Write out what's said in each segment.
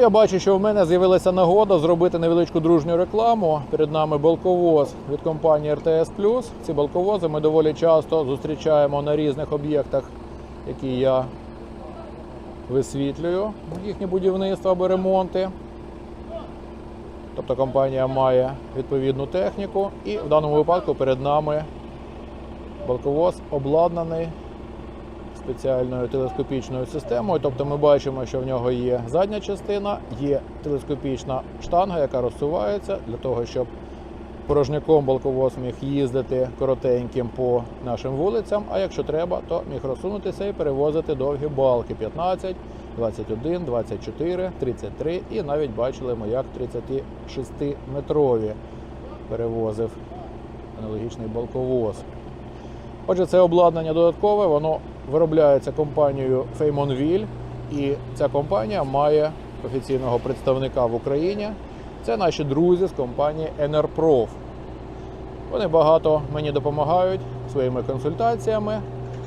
Я бачу, що в мене з'явилася нагода зробити невеличку дружню рекламу. Перед нами балковоз від компанії RTS+. Ці балковози ми доволі часто зустрічаємо на різних об'єктах, які я висвітлюю. Їхнє будівництво або ремонти. Тобто компанія має відповідну техніку, і в даному випадку перед нами балковоз обладнаний спеціальною телескопічною системою. Тобто ми бачимо, що в нього є задня частина, є телескопічна штанга, яка розсувається для того, щоб порожняком балковоз міг їздити коротеньким по нашим вулицям. А якщо треба, то міг розсунутися і перевозити довгі балки 15, 21, 24, 33 і навіть бачили ми, як 36-метрові перевозив аналогічний балковоз. Отже, це обладнання додаткове, воно виробляється компанією Feymonville, і ця компанія має офіційного представника в Україні. Це наші друзі з компанії Enerprof. Вони багато мені допомагають своїми консультаціями.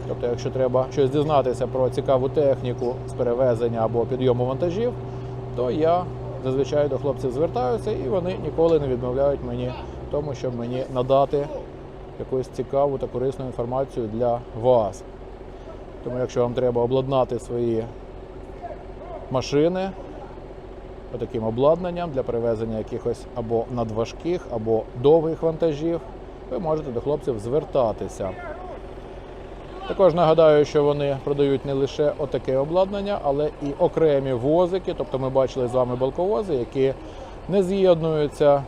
Тобто, якщо треба щось дізнатися про цікаву техніку з перевезення або підйому вантажів, то я зазвичай до хлопців звертаюся і вони ніколи не відмовляють мені тому, щоб мені надати якусь цікаву та корисну інформацію для вас. Тому, якщо вам треба обладнати свої машини таким обладнанням для перевезення якихось або надважких, або довгих вантажів, ви можете до хлопців звертатися. Також нагадаю, що вони продають не лише отаке обладнання, але і окремі возики. Тобто ми бачили з вами балковози, які не з'єднуються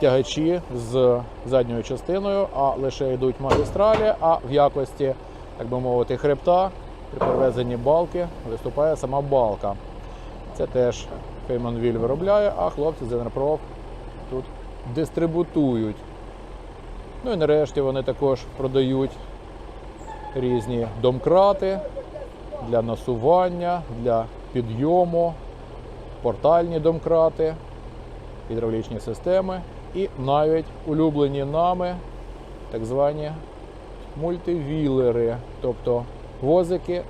тягачі з задньою частиною, а лише йдуть магістралі, а в якості, так би мовити, хребта при перевезенні балки виступає сама балка. Це теж Фейманвіль виробляє, а хлопці з Енерпроф тут дистрибутують. Ну і нарешті вони також продають різні домкрати для насування, для підйому, портальні домкрати, гідравлічні системи і навіть улюблені нами так звані мультивілери, тобто возики,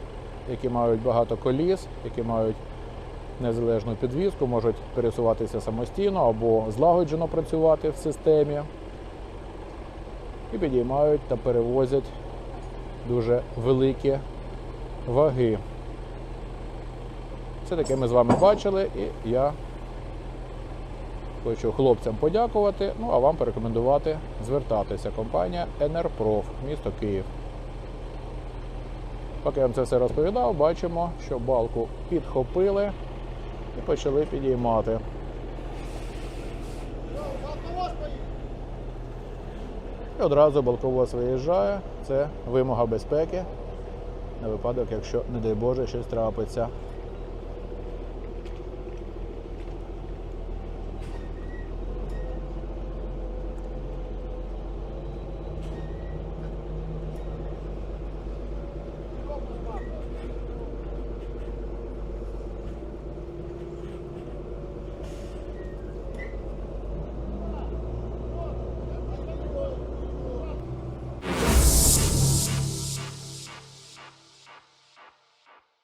які мають багато коліс, які мають незалежну підвізку, можуть пересуватися самостійно або злагоджено працювати в системі. І підіймають та перевозять дуже великі ваги. Це таке ми з вами бачили, і я хочу хлопцям подякувати, ну а вам порекомендувати звертатися. Компанія Енерпроф, місто Київ. Поки я вам це все розповідав, бачимо, що балку підхопили і почали підіймати. І одразу балковоз виїжджає. Це вимога безпеки на випадок, якщо, не дай Боже, щось трапиться.